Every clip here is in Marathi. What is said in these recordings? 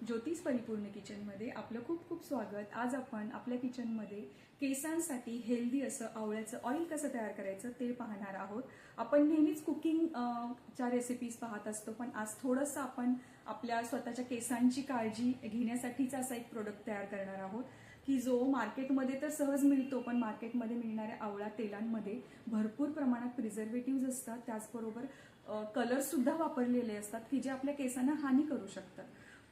ज्योतिष परिपूर्ण किचनमध्ये आपलं खूप खूप स्वागत. आज आपण आपल्या किचनमध्ये केसांसाठी हेल्दी असं आवळ्याचं ऑइल कसं तयार करायचं ते पाहणार आहोत. आपण नेहमीच कुकिंग च्या रेसिपीज पाहत असतो पण आज थोडंसं आपण आपल्या स्वतःच्या केसांची काळजी घेण्यासाठीचा असा एक प्रोडक्ट तयार करणार आहोत की जो मार्केटमध्ये तर सहज मिळतो पण मार्केटमध्ये मिळणाऱ्या आवळा तेलांमध्ये भरपूर प्रमाणात प्रिझर्वेटिव्ह असतात. त्याचबरोबर कलरसुद्धा वापरलेले असतात की जे आपल्या केसांना हानी करू शकतात.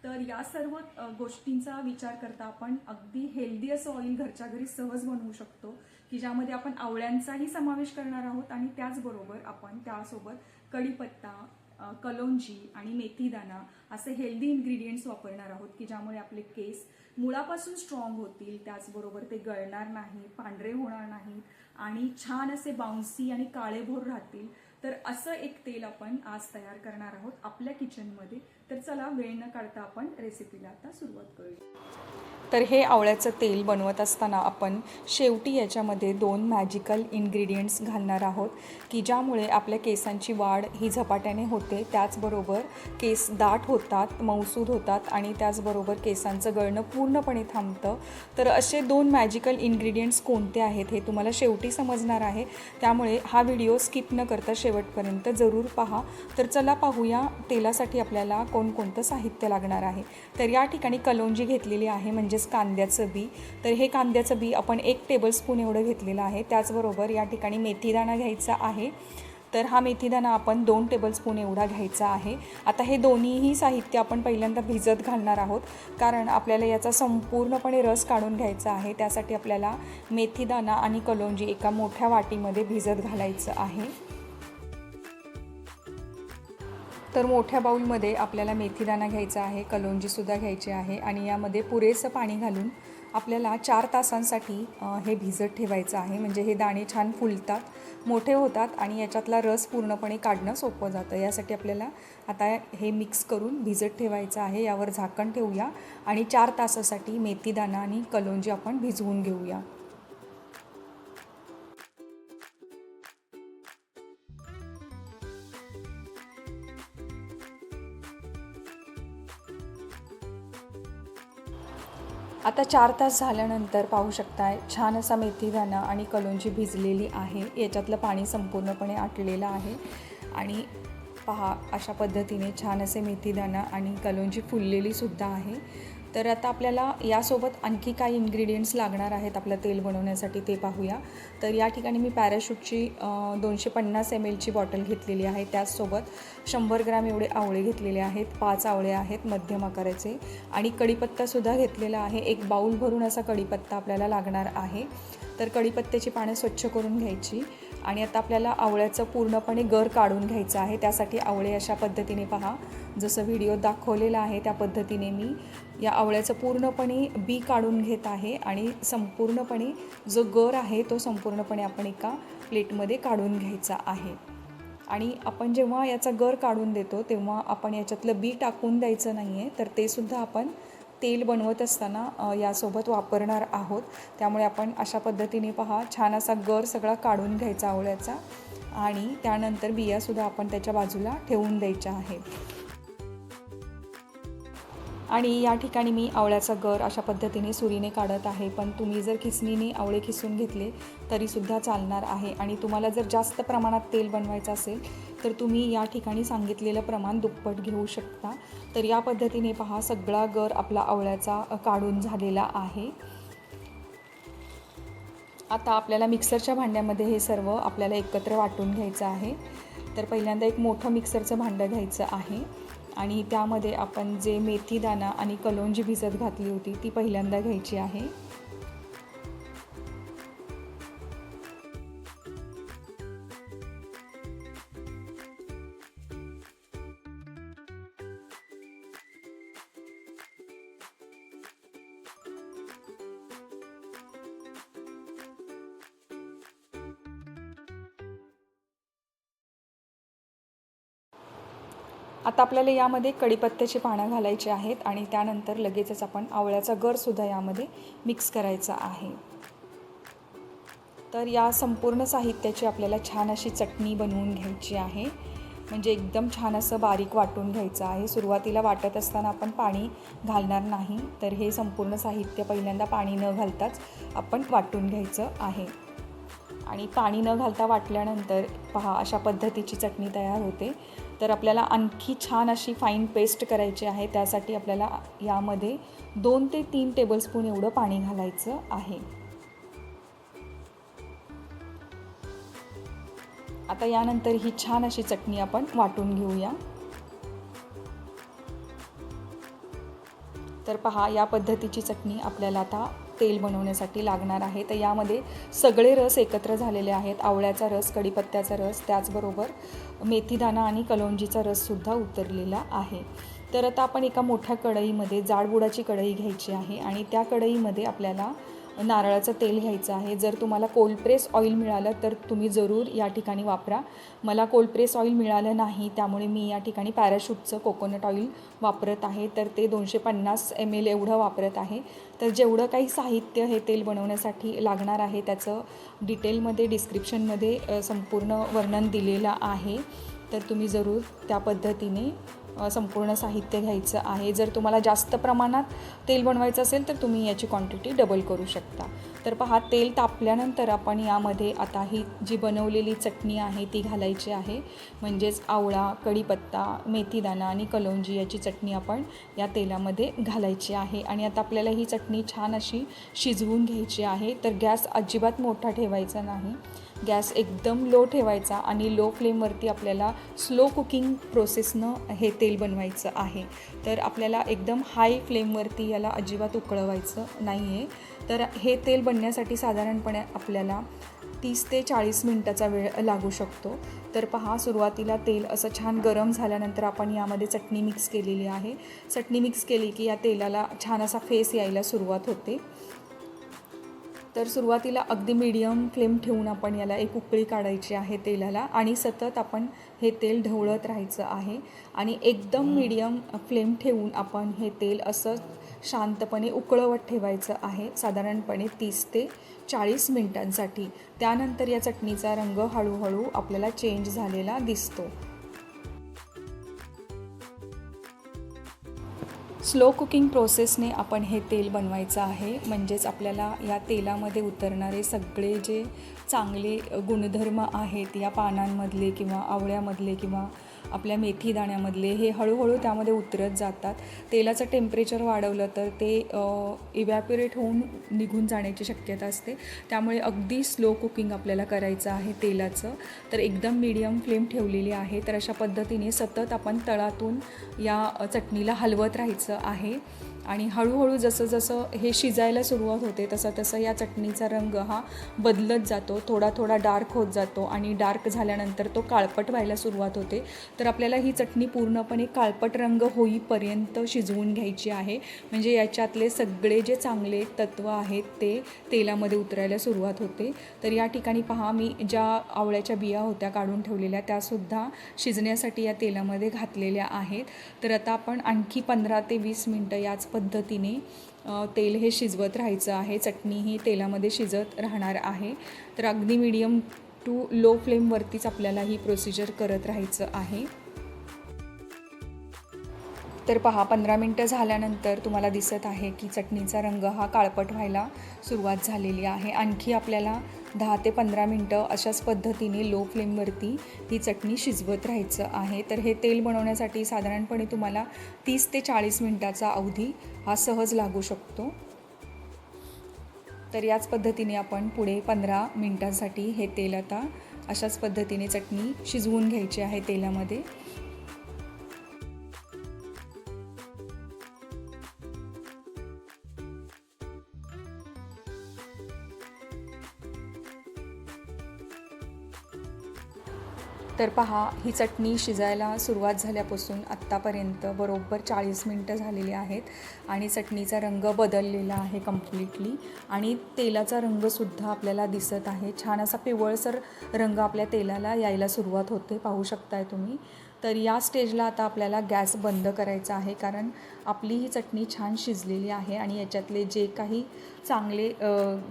तर या सर्व गोष्टींचा विचार करता आपण अगदी हेल्दी असं ऑइल घरच्या घरी सहज बनवू शकतो की ज्यामध्ये आपण आवळ्यांचाही समावेश करणार आहोत आणि त्याचबरोबर आपण त्यासोबत कढीपत्ता कलोंजी आणि मेथीदाना असे हेल्दी इन्ग्रेडियंट्स वापरणार आहोत की ज्यामुळे आपले केस मुळापासून स्ट्रॉंग होतील त्याचबरोबर ते गळणार नाही पांढरे होणार नाही आणि छान असे बाउन्सी आणि काळेभोर राहतील. तर असं एक तेल आपण आज तयार करणार आहोत आपल्या किचनमध्ये तर चला वेळ न काढता आपण रेसिपीला आता सुरुवात करूया. तर हे आवळ्याचं तेल बनवत असताना आपण शेवटी याच्यामध्ये दोन मॅजिकल इन्ग्रेडियंट्स घालणार आहोत की ज्यामुळे आपल्या केसांची वाढ ही झपाट्याने होते. त्याचबरोबर केस दाट होतात मौसूद होतात आणि त्याचबरोबर केसांचं गळणं पूर्णपणे थांबतं. तर असे दोन मॅजिकल इन्ग्रेडियंट्स कोणते आहेत हे तुम्हाला शेवटी समजणार आहे. त्यामुळे हा व्हिडिओ स्किप न करता शेवटपर्यंत जरूर पहा. तर चला पाहूया तेलासाठी आपल्याला कोणकोणतं साहित्य लागणार आहे? तर या ठिकाणी कलोंजी घेतलेली आहे म्हणजेच कांद्याचं बी. तर हे कांद्याचं बी आपण एक टेबलस्पून एवढं घेतलेलं आहे. त्याचबरोबर या ठिकाणी मेथीदाणा घ्यायचा आहे. तर हा मेथीदाणा आपण दोन टेबलस्पून एवढा घ्यायचा आहे. आता हे दोन्हीही साहित्य आपण पहिल्यांदा भिजत घालणार आहोत. कारण आपल्याला याचा संपूर्णपणे रस काढून घ्यायचा आहे. त्यासाठी आपल्याला मेथीदाणा आणि कलोंजी एका मोठ्या वाटीमध्ये भिजत घालायचं आहे. तर मोठ्या बाऊलमध्ये आपल्याला मेथीदाणा घ्यायचा आहे कलोंजीसुद्धा घ्यायची आहे आणि यामध्ये पुरेसं पाणी घालून आपल्याला चार तासांसाठी हे भिजत ठेवायचं आहे. म्हणजे हे दाणे छान फुलतात मोठे होतात आणि याच्यातला रस पूर्णपणे काढणं सोपं जातं. यासाठी आपल्याला आता हे मिक्स करून भिजत ठेवायचं आहे. यावर झाकण ठेवूया आणि चार तासासाठी मेथीदाणा आणि कलोंजी आपण भिजवून घेऊया. आता चार तास झाल्यानंतर पाहू शकताय छान असा मेथीदाणा आणि कलोंजी भिजलेली आहे. याच्यातलं पाणी संपूर्णपणे आटलेलं आहे. आणि पहा अशा पद्धतीने छान असे मेथीदाणा आणि कलोंजी फुललेली सुद्धा आहे. तर आता आपल्याला यासोबत आणखी काही इन्ग्रेडियंट्स लागणार आहेत आपलं तेल बनवण्यासाठी ते पाहूया. तर या ठिकाणी मी पॅराशूटची दोनशे पन्नास एम एलची बॉटल घेतलेली आहे. त्याचसोबत शंभर ग्राम एवढे आवळे घेतलेले आहेत. पाच आवळे आहेत मध्यम आकाराचे. आणि कढीपत्तासुद्धा घेतलेला आहे. एक बाऊल भरून असा कढीपत्ता आपल्याला लागणार आहे. तर कढीपत्त्याची पानं स्वच्छ करून घ्यायची. आणि आता आपल्याला आवळ्याचं पूर्णपणे गर काढून घ्यायचं आहे. त्यासाठी आवळे अशा पद्धतीने पहा. जसं व्हिडिओ दाखवलेला आहे त्या पद्धतीने मी. या आवळ्याचं पूर्णपणे बी काढून घेत आहे आणि संपूर्णपणे जो गर आहे तो संपूर्णपणे आपण एका प्लेटमध्ये काढून घ्यायचा आहे. आणि आपण जेव्हा याचा गर काढून देतो तेव्हा आपण याच्यातलं बी टाकून द्यायचं नाही आहे तर ते सुद्धा आपण तेल बनवत असताना यासोबत वापरणार आहोत. त्यामुळे आपण अशा पद्धतीने पहा छान असा गर सगळा काढून घ्यायचा आवळ्याचा आणि त्यानंतर बियासुद्धा आपण त्याच्या बाजूला ठेवून द्यायच्या आहेत. आणि या ठिकाणी मी आवळ्याचा गर अशा पद्धतीने सुरीने काढत आहे. पण तुम्ही जर खिसणीने आवळे खिसून घेतले तरीसुद्धा चालणार आहे. आणि तुम्हाला जर जास्त प्रमाणात तेल बनवायचं असेल तर तुम्ही या ठिकाणी सांगितलेलं प्रमाण दुप्पट घेऊ शकता. तर या पद्धतीने पहा सगळा गर आपला आवळ्याचा काढून झालेला आहे. आता आपल्याला मिक्सरच्या भांड्यामध्ये हे सर्व आपल्याला एकत्र वाटून घ्यायचं आहे. तर पहिल्यांदा एक मोठं मिक्सरचं भांडं घ्यायचं आहे. आणि त्यामध्ये आपण जे मेथीदाणा आणि कलोंजी भिजत घातली होती ती पहिल्यांदा घ्यायची आहे. आता आपल्याला यामध्ये कढीपत्त्याची पानं घालायची आहेत आणि त्यानंतर लगेचच आपण आवळ्याचा गरसुद्धा यामध्ये मिक्स करायचा आहे. तर या संपूर्ण साहित्याची आपल्याला छान अशी चटणी बनवून घ्यायची आहे. म्हणजे एकदम छान असं बारीक वाटून घ्यायचं आहे. सुरुवातीला वाटत असताना आपण पाणी घालणार नाही. तर हे संपूर्ण साहित्य पहिल्यांदा पाणी न घालताच आपण वाटून घ्यायचं आहे. आणि पाणी न घालता वाटल्यानंतर पहा अशा पद्धतीची चटणी तयार होते. तर आपल्याला आणखी छान अशी फाईन पेस्ट करायची आहे. त्यासाठी आपल्याला यामध्ये दोन ते तीन टेबलस्पून एवढं पाणी घालायचं आहे. आता यानंतर ही छान अशी चटणी आपण वाटून घेऊया. तर पहा या पद्धतीची चटणी आपल्याला आता तेल बनवण्यासाठी लागणार आहे. तर यामध्ये सगळे रस एकत्र झालेले आहेत. आवळ्याचा रस कढीपत्त्याचा रस त्याचबरोबर मेथीदाणा आणि कलोंजीचा रससुद्धा उतरलेला आहे. तर आता आपण एका मोठ्या कढईमध्ये जाडबुडाची कढई घ्यायची आहे आणि त्या कढईमध्ये आपल्याला नारळाचं तेल घ्यायचं आहे. जर तुम्हाला कोल्डप्रेस ऑइल मिळालं तर तुम्ही जरूर या ठिकाणी वापरा. मला कोल्डप्रेस ऑइल मिळालं नाही त्यामुळे मी या ठिकाणी पॅराशूटचं कोकोनट ऑइल वापरत आहे. तर ते दोनशे पन्नास एम एल एवढं वापरत आहे. तर जेवढं काही साहित्य हे तेल बनवण्यासाठी लागणार आहे त्याचं डिटेलमध्ये डिस्क्रिप्शनमध्ये संपूर्ण वर्णन दिलेलं आहे. तर तुम्ही जरूर त्या पद्धतीने संपूर्ण साहित्य घ्यायचं आहे. जर तुम्हाला जास्त प्रमाणात तेल बनवायचं असेल तर तुम्ही याची क्वांटिटी डबल करू शकता. तर पहा तेल तापल्यानंतर आपण यामध्ये आता ही जी बनवलेली चटणी आहे ती घालायची आहे. म्हणजेच आवळा कढीपत्ता मेथीदाणा आणि कलोंजी याची चटणी आपण या तेलामध्ये घालायची आहे. आणि आता आपल्याला ही चटणी छान अशी शिजवून घ्यायची आहे. तर गॅस अजिबात मोठा ठेवायचा नाही. गॅस एकदम लो ठेवायचा आणि लो फ्लेमवरती आपल्याला स्लो कुकिंग प्रोसेसनं हे तेल तेल बनवायचं आहे. तर आपल्याला एकदम हाय फ्लेमवरती याला अजिबात उकळवायचं नाही आहे तर हे तेल बनण्यासाठी साधारणपणे आपल्याला तीस ते चाळीस मिनटाचा वेळ लागू शकतो. तर पहा सुरुवातीला तेल असं छान गरम झाल्यानंतर आपण यामध्ये चटणी मिक्स केलेली आहे. चटणी मिक्स केली की या तेलाला छान असा फेस यायला सुरुवात होते. तर सुरुवातीला अगदी मीडियम फ्लेम ठेवून आपण याला एक उकळी काढायची आहे तेलाला आणि सतत आपण हे तेल ढवळत राहायचं आहे आणि एकदम मीडियम फ्लेम ठेवून आपण हे तेल असं शांतपणे उकळवत ठेवायचं आहे साधारणपणे तीस ते चाळीस मिनटांसाठी. त्यानंतर या चटणीचा रंग हळूहळू आपल्याला चेंज झालेला दिसतो. स्लो कुकिंग प्रोसेसने आपण हे तेल बनवायचं आहे. म्हणजेच आपल्याला या तेलामध्ये उतरणारे सगळे जे चांगले गुणधर्म आहेत या पानांमधले किंवा आवळ्यामधले किंवा आपल्या मेथी दाण्यामधले हे हळूहळू त्यामध्ये उतरत जातात. तेलाचं टेम्परेचर वाढवलं तर ते इव्हॅपोरेट होऊन निघून जाण्याची शक्यता असते. त्यामुळे अगदी स्लो कुकिंग आपल्याला करायचं आहे तेलाचं. तर एकदम मीडियम फ्लेम ठेवलेली आहे. तर अशा पद्धतीने सतत आपण तळातून या चटणीला हलवत राहायचं आहे. आणि हळूहळू जसं जसं हे शिजायला सुरुवात होते तसं तसं या चटणीचा रंग हा बदलत जातो. थोडा थोडा डार्क होत जातो आणि डार्क झाल्यानंतर तो काळपट व्हायला सुरुवात होते. तर आपल्याला ही चटणी पूर्णपणे काळपट रंग होईपर्यंत शिजवून घ्यायची आहे. म्हणजे याच्यातले सगळे जे चांगले तत्त्व आहेत ते तेलामध्ये उतरायला सुरुवात होते. तर या ठिकाणी पहा मी ज्या आवळ्याच्या बिया होत्या काढून ठेवलेल्या त्यासुद्धा शिजण्यासाठी या तेलामध्ये घातलेल्या आहेत. तर आता आपण आणखी पंधरा ते वीस मिनटं याच पद्धतीने तेल हे शिजवत राहायचं आहे. चटणी ही तेलामध्ये शिजत राहणार आहे. तर अगदी मीडियम टू लो फ्लेमवरतीच आपल्याला ही प्रोसिजर करत राहायचं आहे. तर पहा पंधरा मिनटं झाल्यानंतर तुम्हाला दिसत आहे की चटणीचा रंग हा काळपट व्हायला सुरुवात झालेली आहे. आणखी आपल्याला दहा ते पंधरा मिनटं अशाच पद्धतीने लो फ्लेमवरती ही चटणी शिजवत राहायचं आहे. तर हे तेल बनवण्यासाठी साधारणपणे तुम्हाला तीस ते चाळीस मिनटाचा अवधी हा सहज लागू शकतो. तर याच पद्धतीने आपण पुढे पंधरा मिनटांसाठी हे तेल आता अशाच पद्धतीने चटणी शिजवून घ्यायची आहे तेलामध्ये. तर पहा ही चटणी शिजायला सुरुवात झाल्यापासून आत्तापर्यंत बरोबर चाळीस मिनटं झालेली आहेत आणि चटणीचा रंग बदललेला आहे कम्प्लिटली आणि तेलाचा रंगसुद्धा आपल्याला दिसत आहे. छान असा पिवळसर रंग आपल्या तेलाला यायला सुरुवात होते पाहू शकताय तुम्ही. तर या स्टेजला आता आपल्याला गॅस बंद करायचा आहे कारण आपली ही चटणी छान शिजलेली आहे आणि याच्यातले जे काही चांगले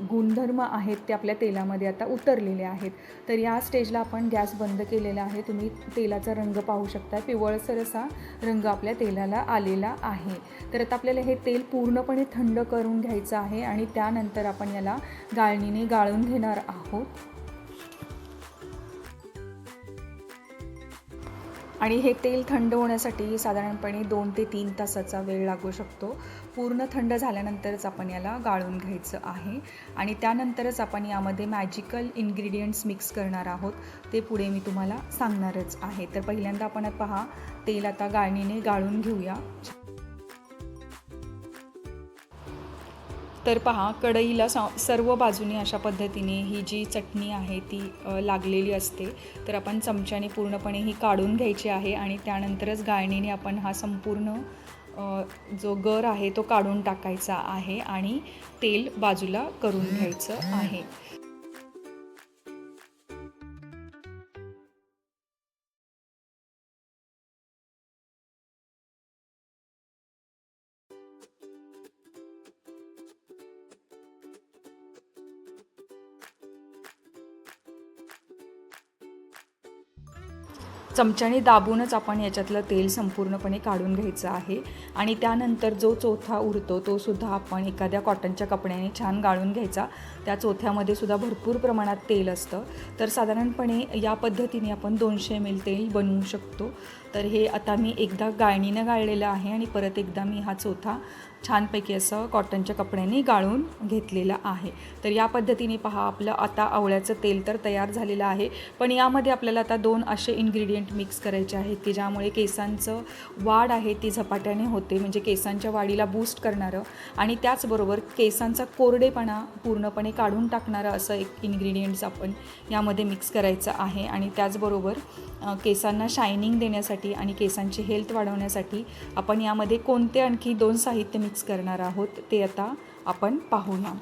गुणधर्म आहेत ते आपल्या तेलामध्ये आता उतरलेले आहेत. तर या स्टेजला आपण गॅस बंद केलेला आहे. तुम्ही तेलाचा रंग पाहू शकता पिवळसर असा रंग आपल्या तेलाला आलेला आहे. तर आता आपल्याला हे तेल पूर्णपणे थंड करून घ्यायचं आहे आणि त्यानंतर आपण याला गाळणीने गाळून घेणार आहोत. आणि हे तेल थंड होण्यासाठी साधारणपणे दोन ते तीन तासाचा वेळ लागू शकतो. पूर्ण थंड झाल्यानंतरच आपण याला गाळून घ्यायचं आहे. आणि त्यानंतरच आपण यामध्ये मॅजिकल इन्ग्रेडियंट्स मिक्स करणार आहोत. ते पुढे मी तुम्हाला सांगणारच आहे. तर पहिल्यांदा आपण पहा तेल आता गाळणीने गाळून घेऊया. तर पहा कढईला सा सर्व बाजूने अशा पद्धतीने ही जी चटणी आहे ती लागलेली असते. तर आपण चमच्याने पूर्णपणे ही काढून घ्यायची आहे आणि त्यानंतरच गाळणीने आपण हा संपूर्ण जो गर आहे तो काढून टाकायचा आहे आणि तेल बाजूला करून घ्यायचं आहे. चमच्याने दाबूनच आपण याच्यातलं तेल संपूर्णपणे काढून घ्यायचं आहे. आणि त्यानंतर जो चोथा उरतो तो सुद्धा आपण एखाद्या कॉटनच्या कपड्याने छान गाळून घ्यायचा. त्या चोथ्यामध्ये सुद्धा भरपूर प्रमाणात तेल असतं. तर साधारणपणे या पद्धतीने आपण दोनशे एम एल तेल बनवू शकतो. तर हे आता मी एकदा गाळणीनं गाळलेलं आहे आणि परत एकदा मी हा चोथा छानपैकी असं कॉटनच्या कपड्याने गाळून घेतलेला आहे. तर या पद्धतीने पहा आपलं आता आवळ्याचं तेल तर तयार झालेलं आहे. पण यामध्ये आपल्याला आता दोन असे इन्ग्रेडियंट मिक्स करायचे आहेत की ज्यामुळे केसांचं वाढ आहे ती झपाट्याने होते. म्हणजे केसांच्या वाढीला बूस्ट करणारं आणि त्याचबरोबर केसांचा कोरडेपणा पूर्णपणे काढून टाकणारं असं एक इन्ग्रेडियंट्स आपण यामध्ये मिक्स करायचं आहे. आणि त्याचबरोबर केसांना शायनिंग देण्यासाठी आणि केसांची हेल्थ वाढवण्यासाठी आपण यामध्ये कोणते आणखी दोन साहित्य मिक्स करणार आहोत ते आता आपण पाहूया.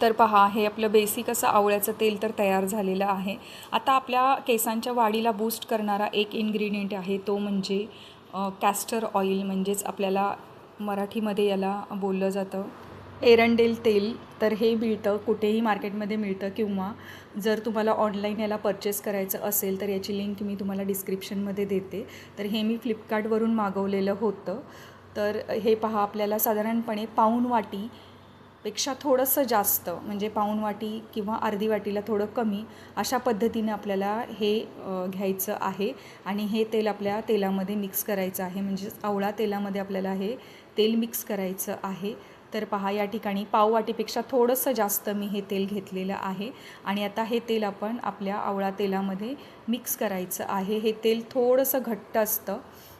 तर पहा हे आपलं बेसिक असं आवळ्याचं तेल तर तयार झालेलं आहे. आता आपल्या केसांच्या वाढीला बूस्ट करणारा एक इन्ग्रेडियंट आहे तो म्हणजे कॅस्टर ऑइल म्हणजेच आपल्याला मराठीमध्ये याला बोललं जातं. एरंडेल तेल तर हे मिळतं कुठेही मार्केटमध्ये मिळतं किंवा जर तुम्हाला ऑनलाईन याला परचेस करायचं असेल तर याची लिंक मी तुम्हाला डिस्क्रिप्शनमध्ये देते. तर हे मी फ्लिपकार्टवरून मागवलेलं होतं. तर हे पहा आपल्याला साधारणपणे पाऊण वाटी पेक्षा थोडंसं जास्त म्हणजे पाऊण वाटी किंवा अर्धी वाटीला थोडं कमी अशा पद्धतीने आपल्याला हे घ्यायचं आहे. आणि हे तेल आपल्या तेलामध्ये मिक्स करायचं आहे. म्हणजेच आवळा तेलामध्ये आपल्याला हे तेल मिक्स करायचं आहे. तर पहा या ठिकाणी पाववाटीपेक्षा थोडंसं जास्त मी हे तेल घेतलेलं आहे. आणि आता हे तेल आपण आपल्या आवळा तेलामध्ये मिक्स करायचं आहे. हे तेल थोडंसं घट्ट असतं.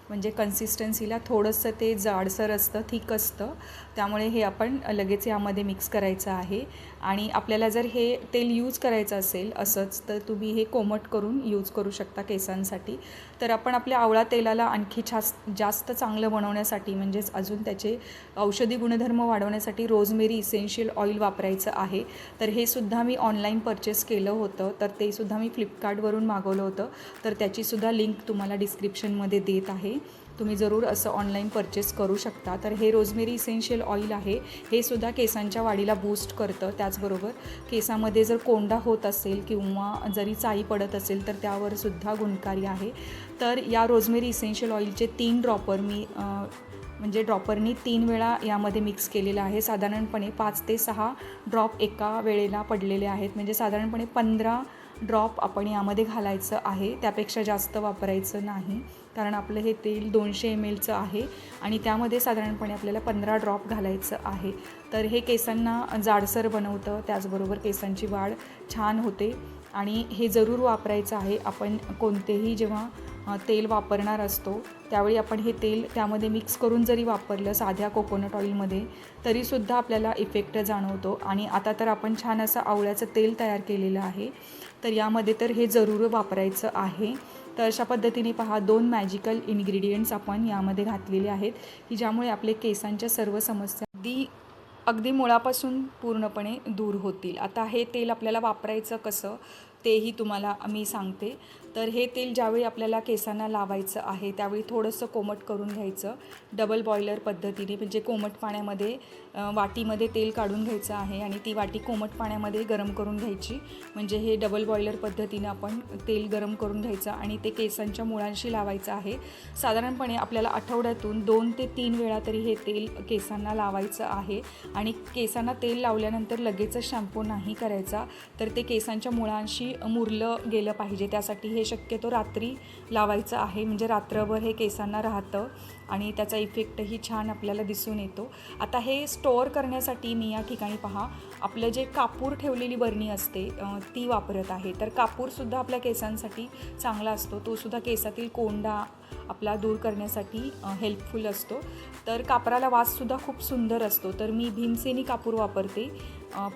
म्हणजे कन्सिस्टन्सीला थोडंसं ते जाडसर असतं थिक असतं. त्यामुळे हे आपण लगेच यामध्ये मिक्स करायचं आहे. आणि आपल्याला जर हे तेल यूज करायचं असेल असंच तर तुम्ही हे कोमट करून यूज करू शकता केसांसाठी. तर आपण आपल्या आवळा तेलाला आणखी छास जास्त चांगलं बनवण्यासाठी म्हणजेच अजून त्याचे औषधी गुणधर्म वाढवण्यासाठी रोजमेरी इसेन्शियल ऑइल वापरायचं आहे. तर हे सुद्धा मी ऑनलाईन परचेस केलं होतं तर ते सुद्धा मी फ्लिपकार्टवरून मागवलं होतं. तर त्याचीसुद्धा लिंक तुम्हाला डिस्क्रिप्शनमध्ये देत आहे. तुम्ही जरूर असं ऑनलाईन परचेस करू शकता. तर हे रोजमेरी इसेन्शियल ऑइल आहे. हे सुद्धा केसांच्या वाढीला बूस्ट करतं. त्याचबरोबर केसामध्ये जर कोंडा होत असेल किंवा जरी चाई पडत असेल तर त्यावर सुद्धा गुणकारी आहे. तर या रोजमेरी इसेन्शियल ऑइलचे तीन ड्रॉपर मी म्हणजे ड्रॉपरनी तीन वेळा यामध्ये मिक्स केलेलं आहे. साधारणपणे पाच ते सहा ड्रॉप एका वेळेला पडलेले आहेत. म्हणजे साधारणपणे पंधरा ड्रॉप आपण यामध्ये घालायचं आहे. त्यापेक्षा जास्त वापरायचं नाही. कारण आपलं हे तेल दोनशे एम एलचं आहे आणि त्यामध्ये साधारणपणे आपल्याला पंधरा ड्रॉप घालायचं आहे. तर हे केसांना जाडसर बनवतं. त्याचबरोबर केसांची वाढ छान होते. आणि हे जरूर वापरायचं आहे. आपण कोणतेही जेव्हा तेल वापरणार असतो त्यावेळी आपण हे तेल त्यामध्ये मिक्स करून जरी वापरलं साध्या कोकोनट ऑइलमध्ये तरीसुद्धा आपल्याला इफेक्ट जाणवतो. आणि आता तर आपण छान असं आवळ्याचं तेल तयार केलेलं आहे. तर यामध्ये तर हे जरूर वापरायचं आहे. तर अशा पद्धतीने पहा दोन मॅजिकल इन्ग्रेडियंट्स आपण यामध्ये घातलेले आहेत की ज्यामुळे आपले केसांच्या सर्व समस्या अगदी अगदी मुळापासून पूर्णपणे दूर होतील. आता हे तेल आपल्याला वापरायचं कसं तेही तुम्हाला मी सांगते. तर हे तेल ज्यावेळी आपल्याला केसांना लावायचं आहे त्यावेळी थोडंसं कोमट करून घ्यायचं. डबल बॉयलर पद्धतीने म्हणजे कोमट पाण्यामध्ये वाटीमध्ये तेल काढून घ्यायचं आहे आणि ती वाटी कोमट पाण्यामध्ये गरम करून घ्यायची. म्हणजे हे डबल बॉयलर पद्धतीनं आपण तेल गरम करून घ्यायचं आणि ते केसांच्या मुळांशी लावायचं आहे. साधारणपणे आपल्याला आठवड्यातून दोन ते तीन वेळा तरी हे तेल केसांना लावायचं आहे आणि केसांना तेल लावल्यानंतर लगेचच शॅम्पू नाही करायचा तर ते केसांच्या मुळांशी मुरलं गेलं पाहिजे. त्यासाठी हे शक्यतो रात्री लावायचं आहे. म्हणजे रात्रभर हे केसांना राहतं आणि त्याचा इफेक्टही छान आपल्याला दिसून येतो. आता हे स्टोअर करण्यासाठी मी या ठिकाणी पहा. आपलं जे कापूर ठेवलेली बरणी असते ती वापरत आहे. तर कापूरसुद्धा आपल्या केसांसाठी चांगला असतो. तोसुद्धा केसातील कोंडा आपला दूर करण्यासाठी हेल्पफुल असतो. तर कापराला वाससुद्धा खूप सुंदर असतो. तर मी भीमसेनी कापूर वापरते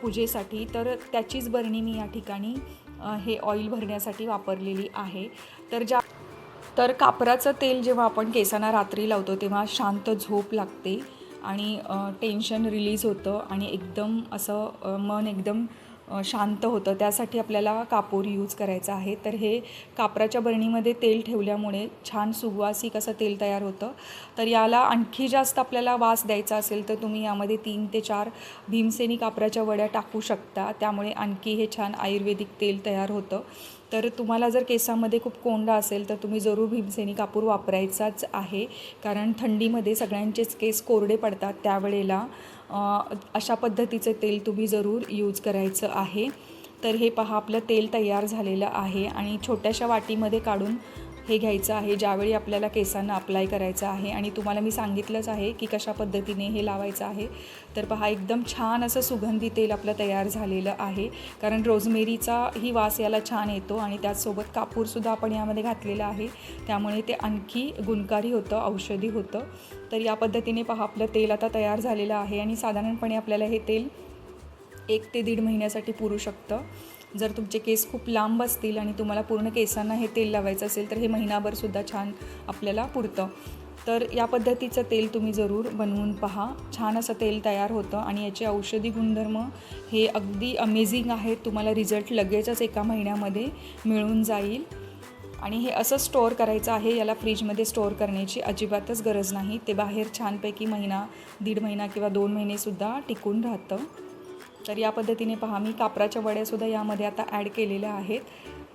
पूजेसाठी. तर त्याचीच बरणी मी या ठिकाणी हे ऑइल भरण्यासाठी वापरलेली आहे. तर ज्या तर कापराचं तेल जेव्हा आपण केसांना रात्री लावतो तेव्हा शांत झोप लागते आणि टेन्शन रिलीज होतं आणि एकदम असं मन एकदम शांत होतं. त्यासाठी आपल्याला कापूर यूज करायचं आहे. तर हे कापराच्या बरणीमध्ये तेल ठेवल्यामुळे छान सुवासिक असं तेल तयार होतं. तर याला आणखी जास्त आपल्याला वास द्यायचा असेल तर तुम्ही यामध्ये तीन ते चार भीमसेनी कापराच्या वड्या टाकू शकता. त्यामुळे आणखी हे छान आयुर्वेदिक तेल तयार होतं. तर तुम्हाला जर केसामध्ये खूप कोंडा असेल तर तुम्ही जरूर भीमसेनी कापूर वापरायचाच आहे. कारण थंडीमध्ये सगळ्यांचेच केस कोरडे पडतात त्यावेळेला. अशा पद्धतीचे तेल तुम्ही जरूर यूज करायचं आहे. तर हे पहा आपलं तेल तयार झालेलं आहे आणि छोट्याशा वाटीमध्ये काढून हे घ्यायचं आहे ज्यावेळी आपल्याला केसांना अप्लाय करायचं आहे आणि तुम्हाला मी सांगितलंच आहे की कशा पद्धतीने हे लावायचं आहे. तर पहा एकदम छान असं सुगंधी तेल आपलं तयार झालेलं आहे. कारण रोजमेरीचा ही वास याला छान येतो आणि त्याचसोबत कापूरसुद्धा आपण यामध्ये घातलेला आहे. त्यामुळे ते आणखी गुणकारी होतं औषधी होतं. तर या पद्धतीने पहा आपलं तेल आता तयार झालेलं आहे आणि साधारणपणे आपल्याला हे तेल एक ते दीड महिन्यासाठी पुरू शकतं. जर तुमचे केस खूप लांब असतील आणि तुम्हाला पूर्ण केसांना हे तेल लावायचं असेल तर हे महिनाभरसुद्धा छान आपल्याला पुरतं. तर या पद्धतीचं तेल तुम्ही जरूर बनवून पहा. छान असं तेल तयार होतं आणि याचे औषधी गुणधर्म हे अगदी अमेझिंग आहेत. तुम्हाला रिझल्ट लगेचच एका महिन्यामध्ये मिळून जाईल. आणि हे असं स्टोअर करायचं आहे याला फ्रीजमध्ये स्टोअर करण्याची अजिबातच गरज नाही. ते बाहेर छानपैकी महिना दीड महिना किंवा दोन महिनेसुद्धा टिकून राहतं. तर या पद्धतीने पहा मी कापराच्या वड्यासुद्धा यामध्ये आता ॲड केलेल्या आहेत.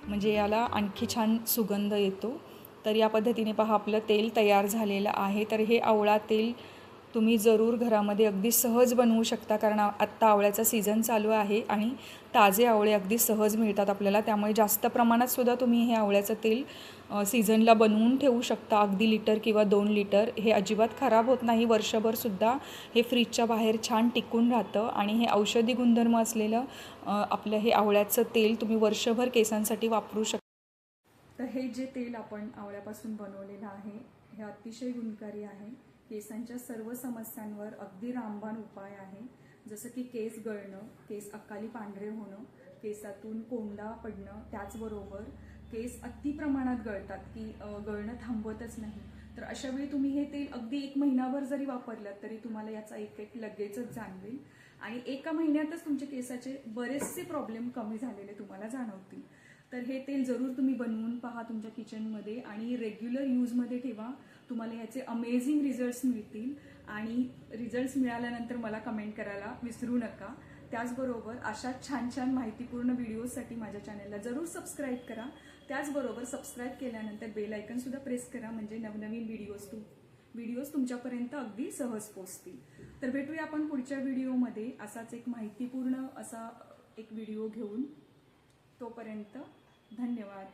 म्हणजे याला आणखी छान सुगंध येतो. तर या पद्धतीने पहा आपलं तेल तयार झालेलं आहे. तर हे आवळा तेल तुम्ही जरूर घरामध्ये अगदी सहज बनवू शकता कारण आत्ता आवळ्याचा सीझन चालू आहे आणि ताजे आवळे अगदी सहज मिळतात आपल्याला. त्यामुळे जास्त प्रमाणात सुद्धा तुम्ही हे आवळ्याचं तेल सीझनला बनवून ठेवू शकता. अगदी लिटर किंवा दोन लिटर. हे अजिबात खराब होत नाही. वर्षभरसुद्धा हे फ्रीजच्या बाहेर छान टिकून राहतं आणि हे औषधी गुणधर्म असलेलं आपलं हे आवळ्याचं तेल तुम्ही वर्षभर केसांसाठी वापरू शकता तर हे जे तेल आपण आवळ्यापासून बनवलेलं आहे हे अतिशय गुणकारी आहे. केसांच्या सर्व समस्यांवर अगदी रामबाण उपाय आहे. जसं की केस गळणं केस अकाली पांढरे होणं केसातून कोंडा पडणं त्याचबरोबर केस अति प्रमाणात गळतात की गळणं थांबवतच नाही. तर अशा वेळी तुम्ही हे तेल अगदी एक महिनाभर जरी वापरलं तरी तुम्हाला याचा इफेक्ट लगेचच जाणवेल. आणि एका महिन्यातच तुमच्या केसाचे बरेचसे प्रॉब्लेम कमी झालेले तुम्हाला जाणवतील. तर हे तेल जरूर तुम्ही बनवून पहा तुमच्या किचनमध्ये आणि रेग्युलर यूजमध्ये ठेवा. तुम्हाला याचे अमेझिंग रिझल्ट्स मिळतील. आणि रिझल्ट्स मिळाल्यानंतर मला कमेंट करायला विसरू नका. त्याचबरोबर अशा छान छान माहितीपूर्ण व्हिडिओजसाठी माझ्या चॅनलला जरूर सबस्क्राईब करा. त्याचबरोबर सबस्क्राईब केल्यानंतर बेल आयकनसुद्धा प्रेस करा म्हणजे नवनवीन व्हिडिओज तू व्हिडिओज तुमच्यापर्यंत अगदी सहज पोचतील तर भेटूया आपण पुढच्या व्हिडिओमध्ये असाच एक माहितीपूर्ण असा एक व्हिडिओ घेऊन. तोपर्यंत धन्यवाद.